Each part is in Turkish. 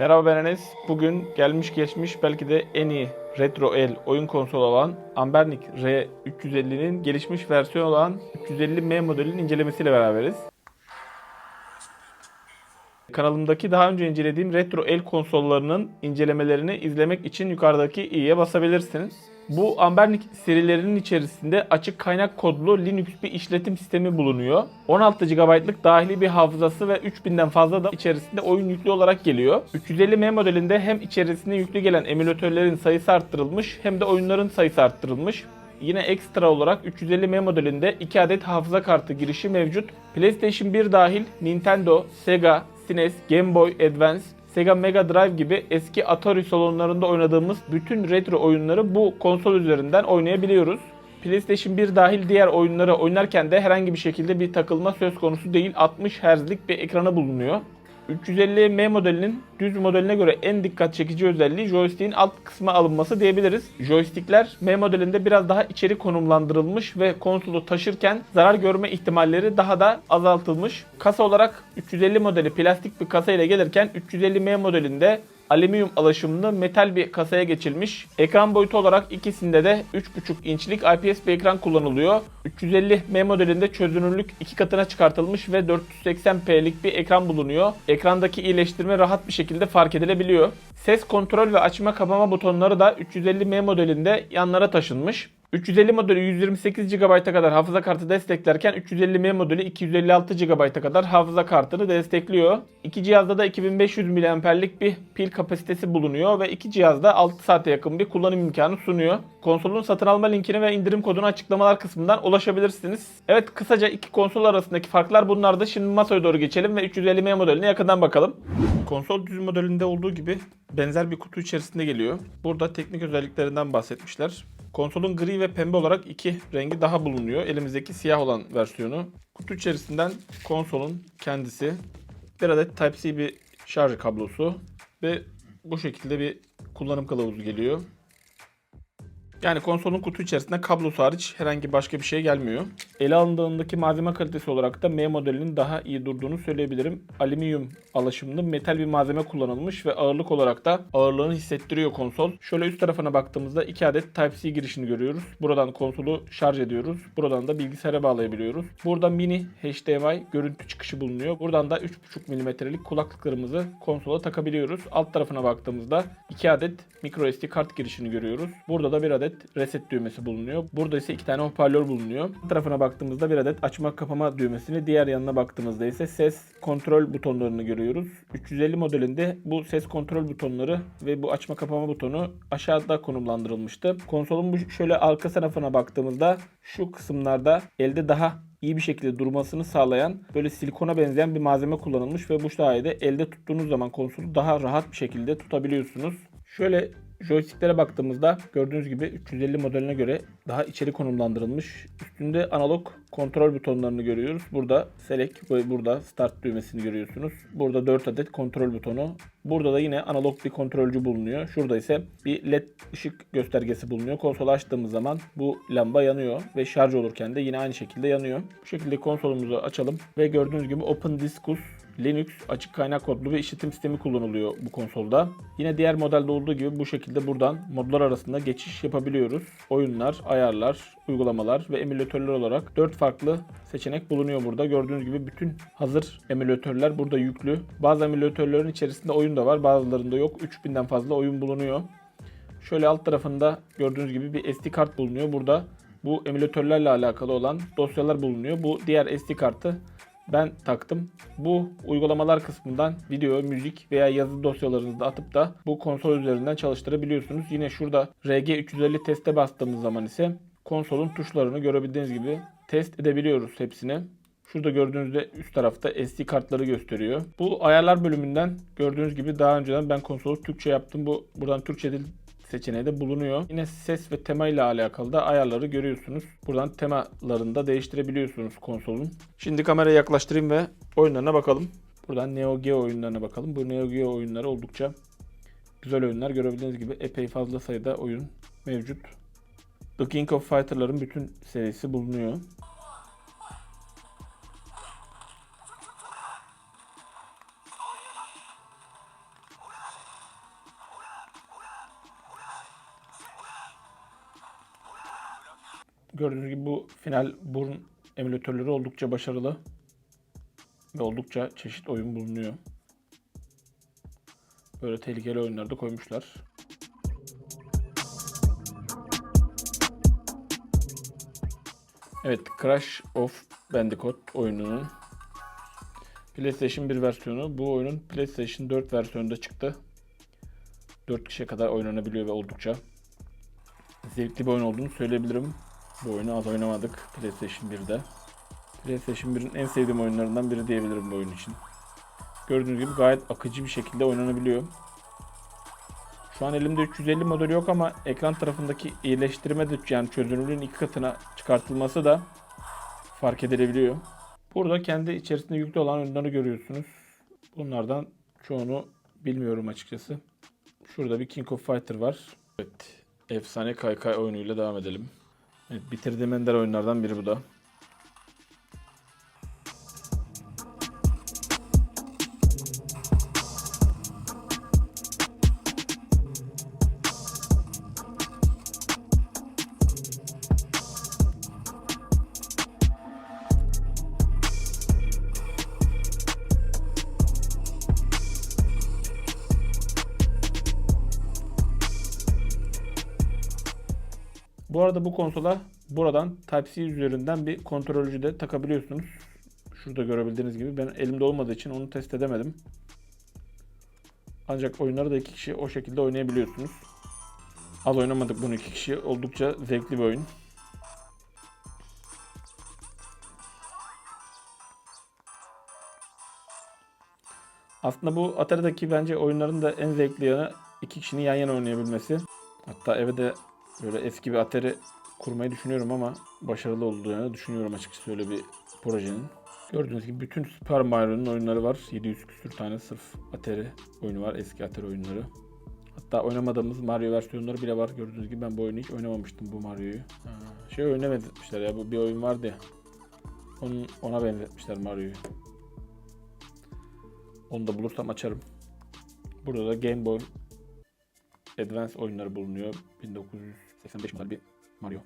Merhaba ben Enes. Bugün gelmiş geçmiş belki de en iyi retro el oyun konsolu olan Ambernic R350'nin gelişmiş versiyonu olan 350M modelinin incelemesiyle beraberiz. Kanalımdaki daha önce incelediğim retro el konsollarının incelemelerini izlemek için yukarıdaki i'ye basabilirsiniz. Bu Ambernic serilerinin içerisinde açık kaynak kodlu Linux bir işletim sistemi bulunuyor. 16 GB'lık dahili bir hafızası ve 3000'den fazla da içerisinde oyun yüklü olarak geliyor. 350M modelinde hem içerisinde yüklü gelen emülatörlerin sayısı arttırılmış hem de oyunların sayısı arttırılmış. Yine ekstra olarak 350M modelinde 2 adet hafıza kartı girişi mevcut. PlayStation 1 dahil Nintendo, Sega, SNES, Game Boy Advance, Sega Mega Drive gibi eski Atari salonlarında oynadığımız bütün retro oyunları bu konsol üzerinden oynayabiliyoruz. PlayStation 1 dahil diğer oyunları oynarken de herhangi bir şekilde bir takılma söz konusu değil. 60 Hz'lik bir ekranı bulunuyor. 350M modelinin düz modeline göre en dikkat çekici özelliği joystick'in alt kısma alınması diyebiliriz. Joystickler M modelinde biraz daha içeri konumlandırılmış ve konsolu taşırken zarar görme ihtimalleri daha da azaltılmış. Kasa olarak 350 modeli plastik bir kasa ile gelirken 350M modelinde alüminyum alaşımlı metal bir kasaya geçilmiş. Ekran boyutu olarak ikisinde de 3.5 inçlik IPS bir ekran kullanılıyor. 350M modelinde çözünürlük iki katına çıkartılmış ve 480p'lik bir ekran bulunuyor. Ekrandaki iyileştirme rahat bir şekilde fark edilebiliyor. Ses kontrol ve açma kapama butonları da 350M modelinde yanlara taşınmış. 350 modeli 128 GB'a kadar hafıza kartı desteklerken 350M modeli 256 GB'a kadar hafıza kartını destekliyor. İki cihazda da 2500 mAh'lik bir pil kapasitesi bulunuyor ve iki cihazda 6 saate yakın bir kullanım imkanı sunuyor. Konsolun satın alma linkini ve indirim kodunu açıklamalar kısmından ulaşabilirsiniz. Evet kısaca iki konsol arasındaki farklar bunlardı. Şimdi masaya doğru geçelim ve 350M modeline yakından bakalım. Konsol düz modelinde olduğu gibi benzer bir kutu içerisinde geliyor. Burada teknik özelliklerinden bahsetmişler. Konsolun gri ve pembe olarak iki rengi daha bulunuyor. Elimizdeki siyah olan versiyonu. Kutu içerisinden konsolun kendisi, bir adet Type-C bir şarj kablosu ve bu şekilde bir kullanım kılavuzu geliyor. Yani konsolun kutu içerisinde kablosu hariç herhangi başka bir şey gelmiyor. Ele alındığındaki malzeme kalitesi olarak da M modelinin daha iyi durduğunu söyleyebilirim. Alüminyum alaşımlı metal bir malzeme kullanılmış ve ağırlık olarak da ağırlığını hissettiriyor konsol. Şöyle üst tarafına baktığımızda iki adet Type-C girişini görüyoruz. Buradan konsolu şarj ediyoruz. Buradan da bilgisayara bağlayabiliyoruz. Burada mini HDMI görüntü çıkışı bulunuyor. Buradan da 3.5 mm'lik kulaklıklarımızı konsola takabiliyoruz. Alt tarafına baktığımızda iki adet microSD kart girişini görüyoruz. Burada da bir adet reset düğmesi bulunuyor. Burada ise iki tane hoparlör bulunuyor. Bu tarafına baktığımızda bir adet açma kapama düğmesini, diğer yanına baktığımızda ise ses kontrol butonlarını görüyoruz. 350 modelinde bu ses kontrol butonları ve bu açma kapama butonu aşağıda konumlandırılmıştı. Konsolun bu şöyle arka tarafına baktığımızda şu kısımlarda elde daha iyi bir şekilde durmasını sağlayan böyle silikona benzeyen bir malzeme kullanılmış ve bu sayede elde tuttuğunuz zaman konsolu daha rahat bir şekilde tutabiliyorsunuz. Şöyle joysticklere baktığımızda gördüğünüz gibi 350 modeline göre daha içeri konumlandırılmış. Üstünde analog kontrol butonlarını görüyoruz. Burada select ve burada start düğmesini görüyorsunuz. Burada 4 adet kontrol butonu. Burada da yine analog bir kontrolcü bulunuyor. Şurada ise bir led ışık göstergesi bulunuyor. Konsolu açtığımız zaman bu lamba yanıyor ve şarj olurken de yine aynı şekilde yanıyor. Bu şekilde konsolumuzu açalım ve gördüğünüz gibi Open Diskus Linux açık kaynak kodlu bir işletim sistemi kullanılıyor bu konsolda. Yine diğer modelde olduğu gibi bu şekilde buradan modlar arasında geçiş yapabiliyoruz. Oyunlar, ayarlar, uygulamalar ve emülatörler olarak 4 farklı seçenek bulunuyor burada. Gördüğünüz gibi bütün hazır emülatörler burada yüklü. Bazı emülatörlerin içerisinde oyun da var, bazılarında yok. 3000'den fazla oyun bulunuyor. Şöyle alt tarafında gördüğünüz gibi bir SD kart bulunuyor. Burada bu emülatörlerle alakalı olan dosyalar bulunuyor. Bu diğer SD kartı ben taktım. Bu uygulamalar kısmından video, müzik veya yazı dosyalarınızı atıp da bu konsol üzerinden çalıştırabiliyorsunuz. Yine şurada RG350 teste bastığımız zaman ise konsolun tuşlarını görebildiğiniz gibi test edebiliyoruz hepsini. Şurada gördüğünüzde üst tarafta SD kartları gösteriyor. Bu ayarlar bölümünden gördüğünüz gibi daha önceden ben konsolu Türkçe yaptım. Bu buradan Türkçe dil seçeneği de bulunuyor. Yine ses ve tema ile alakalı da ayarları görüyorsunuz. Buradan temalarını da değiştirebiliyorsunuz konsolun. Şimdi kamerayı yaklaştırayım ve oyunlarına bakalım. Buradan Neo Geo oyunlarına bakalım. Bu Neo Geo oyunları oldukça güzel oyunlar. Görebildiğiniz gibi epey fazla sayıda oyun mevcut. The King of Fighter'ların bütün serisi bulunuyor. Gördüğünüz gibi bu final burun emülatörleri oldukça başarılı. Ve oldukça çeşit oyun bulunuyor. Böyle tehlikeli oyunları da koymuşlar. Evet, Crash of Bandicoot oyununun PlayStation 1 versiyonu. Bu oyunun PlayStation 4 versiyonunda çıktı. 4 kişiye kadar oynanabiliyor ve oldukça zevkli bir oyun olduğunu söyleyebilirim. Bu oyunu az oynamadık PlayStation 1'de. PlayStation 1'in en sevdiğim oyunlarından biri diyebilirim bu oyun için. Gördüğünüz gibi gayet akıcı bir şekilde oynanabiliyor. Şu an elimde 350 model yok ama ekran tarafındaki iyileştirme de yani çözünürlüğün iki katına çıkartılması da fark edilebiliyor. Burada kendi içerisinde yüklü olan oyunları görüyorsunuz. Bunlardan çoğunu bilmiyorum açıkçası. Şurada bir King of Fighter var. Evet. Efsane kaykay oyunuyla devam edelim. Evet, bitirdiğim ender oyunlardan biri bu da. Bu arada bu konsola buradan Type-C üzerinden bir kontrolcü de takabiliyorsunuz. Şurada görebildiğiniz gibi ben elimde olmadığı için onu test edemedim. Ancak oyunları da iki kişi o şekilde oynayabiliyorsunuz. Az oynamadık bunu iki kişi. Oldukça zevkli bir oyun. Aslında bu Atari'deki bence oyunların da en zevkli yanı iki kişinin yan yana oynayabilmesi. Hatta eve de böyle eski bir Atari kurmayı düşünüyorum ama başarılı olduğunu düşünüyorum açıkçası öyle bir projenin. Gördüğünüz gibi bütün Super Mario'nun oyunları var. 700 küsür tane sırf Atari oyunu var. Eski Atari oyunları. Hatta oynamadığımız Mario versiyonları bile var. Gördüğünüz gibi ben bu oyunu hiç oynamamıştım bu Mario'yu. Şey oynamışlar ya bu bir oyun vardı ya. Onun, ona benzetmişler Mario'yu. Onu da bulursam açarım. Burada da Game Boy Advance oyunları bulunuyor. 1985 model bir Mario.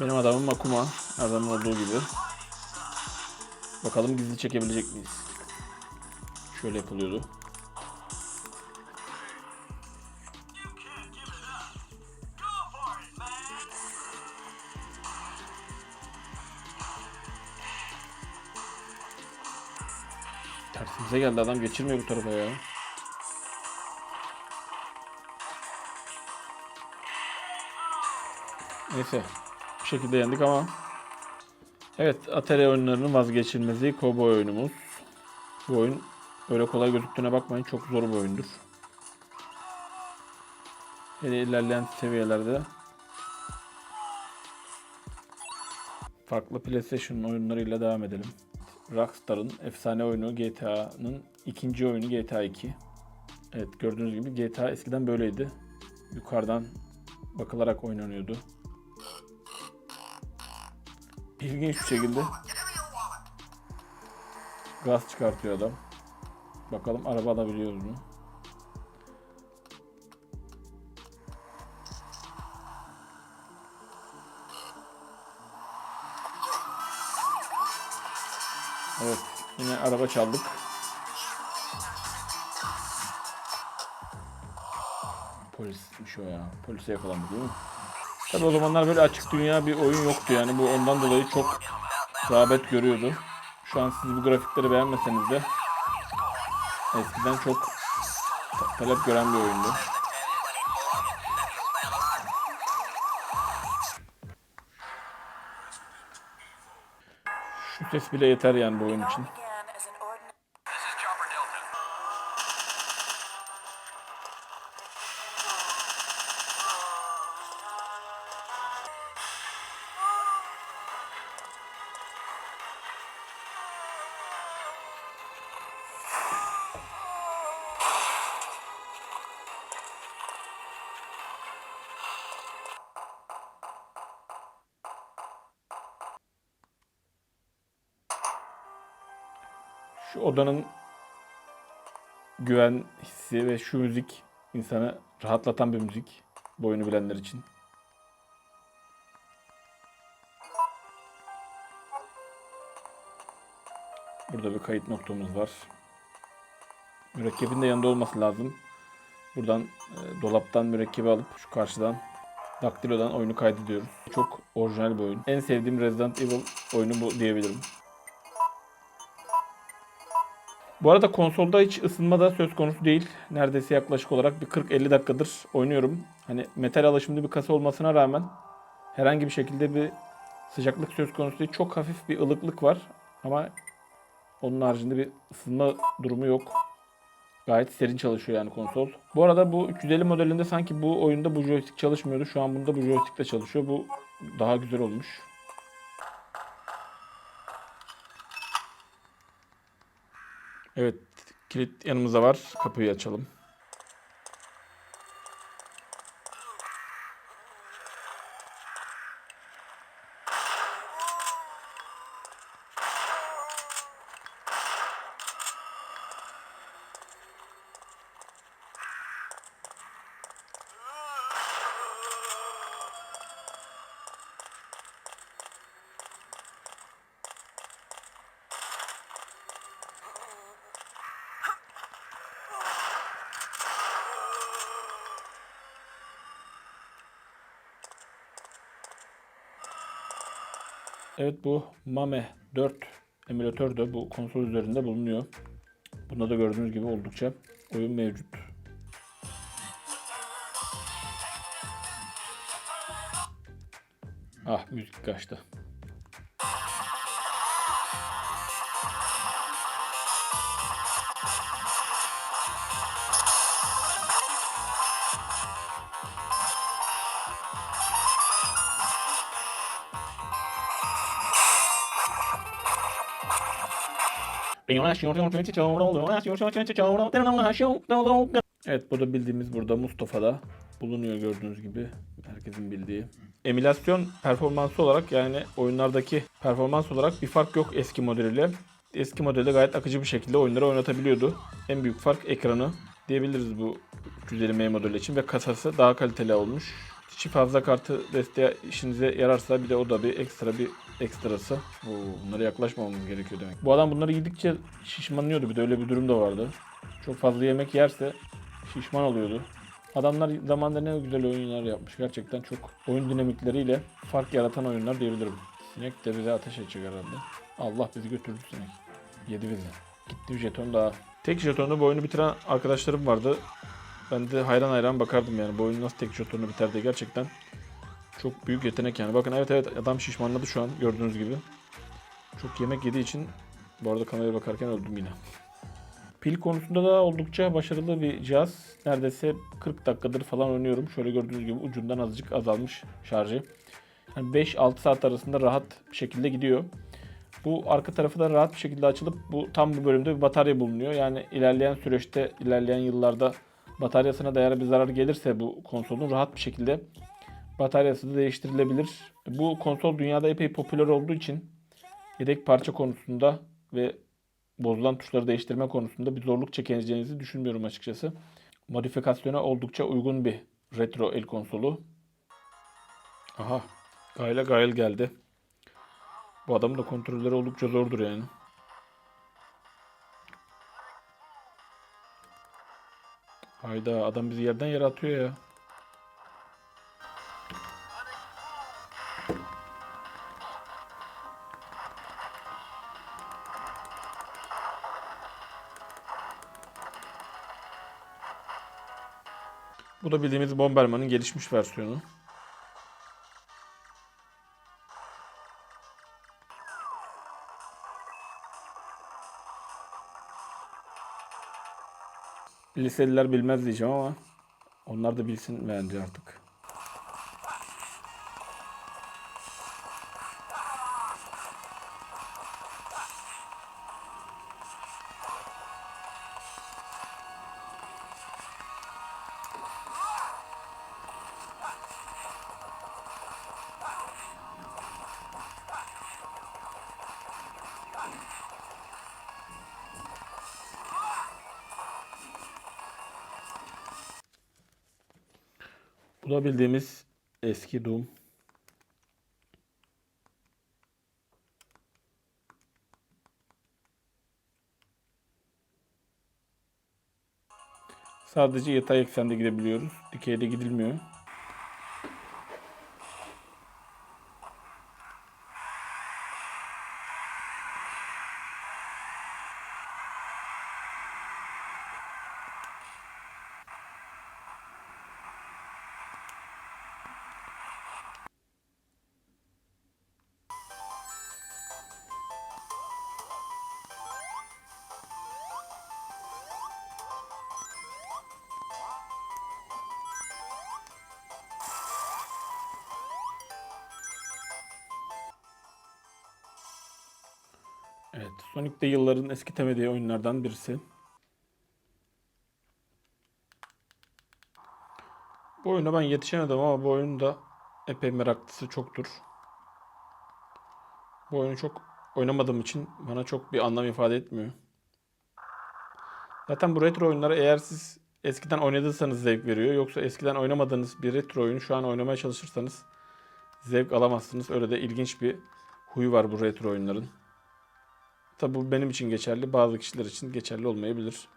Benim adamım Makuma. Her zaman olduğu gibi. Bakalım gizli çekebilecek miyiz? Şöyle yapılıyordu. Tersimize geldi adam geçirmiyor bu tarafa ya. Neyse. Bu şekilde yendik ama Evet, Atari oyunlarının vazgeçilmezi Cowboy oyunumuz. Bu oyun öyle kolay gözüktüğüne bakmayın çok zor bir oyundur. Hele ilerleyen seviyelerde farklı PlayStation oyunlarıyla devam edelim. Rockstar'ın efsane oyunu GTA'nın ikinci oyunu GTA 2. Evet gördüğünüz gibi GTA eskiden böyleydi. Yukarıdan bakılarak oynanıyordu. İlginç bir şekilde gaz çıkartıyor adam. Bakalım araba alabiliyoruz mu? Evet, yine araba çaldık. Polismiş o ya. Polise yakalandı değil mi? Tabi o zamanlar böyle açık dünya bir oyun yoktu yani bu ondan dolayı çok rağbet görüyordu. Şu an siz bu grafikleri beğenmeseniz de eskiden çok ta- talep gören bir oyundu. Şu ses bile yeter yani bu oyun için. Şu odanın güven hissi ve şu müzik insanı rahatlatan bir müzik. Bu bilenler için. Burada bir kayıt noktamız var. Mürekkebin de yanında olması lazım. Buradan e, dolaptan mürekkebi alıp şu karşıdan Daktilo'dan oyunu kaydediyoruz. Çok orijinal bir oyun. En sevdiğim Resident Evil oyunu bu diyebilirim. Bu arada konsolda hiç ısınma da söz konusu değil. Neredeyse yaklaşık olarak bir 40-50 dakikadır oynuyorum. Hani metal alışımlı bir kasa olmasına rağmen herhangi bir şekilde bir sıcaklık söz konusu değil. Çok hafif bir ılıklık var ama onun haricinde bir ısınma durumu yok. Gayet serin çalışıyor yani konsol. Bu arada bu 350 modelinde sanki bu oyunda bu joystick çalışmıyordu. Şu an bunda bu joystick de çalışıyor. Bu daha güzel olmuş. Evet, kilit yanımızda var. Kapıyı açalım. Evet bu Mame 4 emülatör de bu konsol üzerinde bulunuyor. Bunda da gördüğünüz gibi oldukça oyun mevcut. Ah müzik kaçtı. Evet bu da bildiğimiz burada Mustafa'da bulunuyor gördüğünüz gibi. Herkesin bildiği. Emülasyon performansı olarak yani oyunlardaki performans olarak bir fark yok eski modeliyle. Eski modelde gayet akıcı bir şekilde oyunları oynatabiliyordu. En büyük fark ekranı diyebiliriz bu 350M modeli için ve kasası daha kaliteli olmuş. Çift hafıza kartı desteği işinize yararsa bir de o da bir ekstra bir ekstrası. Oo, bunlara yaklaşmamamız gerekiyor demek. Bu adam bunları yedikçe şişmanlıyordu bir de öyle bir durum da vardı. Çok fazla yemek yerse şişman oluyordu. Adamlar zamanında ne güzel oyunlar yapmış. Gerçekten çok oyun dinamikleriyle fark yaratan oyunlar diyebilirim. Sinek de bize ateş edecek herhalde. Allah bizi götürdü sinek. Yedi bizi. Gitti bir jeton daha. Tek jetonla bu oyunu bitiren arkadaşlarım vardı. Ben de hayran hayran bakardım yani bu oyunu nasıl tek jetonla biter diye gerçekten çok büyük yetenek yani. Bakın evet evet adam şişmanladı şu an gördüğünüz gibi. Çok yemek yediği için bu arada kameraya bakarken öldüm yine. Pil konusunda da oldukça başarılı bir cihaz. Neredeyse 40 dakikadır falan oynuyorum. Şöyle gördüğünüz gibi ucundan azıcık azalmış şarjı. Yani 5-6 saat arasında rahat bir şekilde gidiyor. Bu arka tarafı da rahat bir şekilde açılıp bu tam bu bölümde bir batarya bulunuyor. Yani ilerleyen süreçte, ilerleyen yıllarda bataryasına değer bir zarar gelirse bu konsolun rahat bir şekilde bataryası da değiştirilebilir. Bu konsol dünyada epey popüler olduğu için yedek parça konusunda ve bozulan tuşları değiştirme konusunda bir zorluk çekeceğinizi düşünmüyorum açıkçası. Modifikasyona oldukça uygun bir retro el konsolu. Aha, Gayle Gayle geldi. Bu adamın da kontrolleri oldukça zordur yani. Hayda adam bizi yerden yere atıyor ya. Bu da bildiğimiz Bomberman'ın gelişmiş versiyonu. Liseliler bilmez diyeceğim ama onlar da bilsin bence artık. Bulabildiğimiz eski Doom. Sadece yatay eksende gidebiliyoruz. Dikeyde gidilmiyor. Evet, Sonic de yılların eski temediği oyunlardan birisi. Bu oyuna ben yetişemedim ama bu oyunun da epey meraklısı çoktur. Bu oyunu çok oynamadığım için bana çok bir anlam ifade etmiyor. Zaten bu retro oyunları eğer siz eskiden oynadıysanız zevk veriyor. Yoksa eskiden oynamadığınız bir retro oyunu şu an oynamaya çalışırsanız zevk alamazsınız. Öyle de ilginç bir huyu var bu retro oyunların. Tabi bu benim için geçerli. Bazı kişiler için geçerli olmayabilir.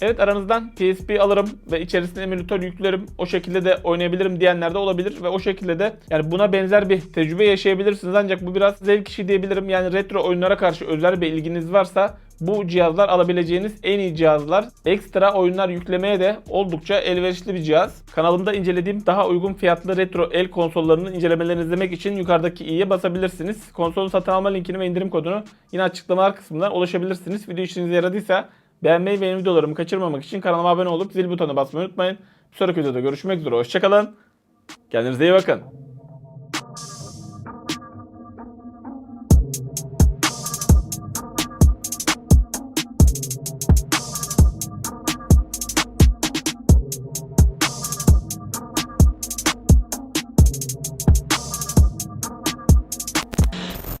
Evet aranızdan PSP alırım ve içerisine emülatör yüklerim. O şekilde de oynayabilirim diyenler de olabilir ve o şekilde de yani buna benzer bir tecrübe yaşayabilirsiniz. Ancak bu biraz zevk işi diyebilirim. Yani retro oyunlara karşı özel bir ilginiz varsa bu cihazlar alabileceğiniz en iyi cihazlar. Ekstra oyunlar yüklemeye de oldukça elverişli bir cihaz. Kanalımda incelediğim daha uygun fiyatlı retro el konsollarının incelemelerini izlemek için yukarıdaki i'ye basabilirsiniz. Konsolun satın alma linkini ve indirim kodunu yine açıklamalar kısmından ulaşabilirsiniz. Video işinize yaradıysa beğenmeyi ve yeni videolarımı kaçırmamak için kanalıma abone olup zil butonuna basmayı unutmayın. Bir sonraki videoda görüşmek üzere. Hoşçakalın. Kendinize iyi bakın.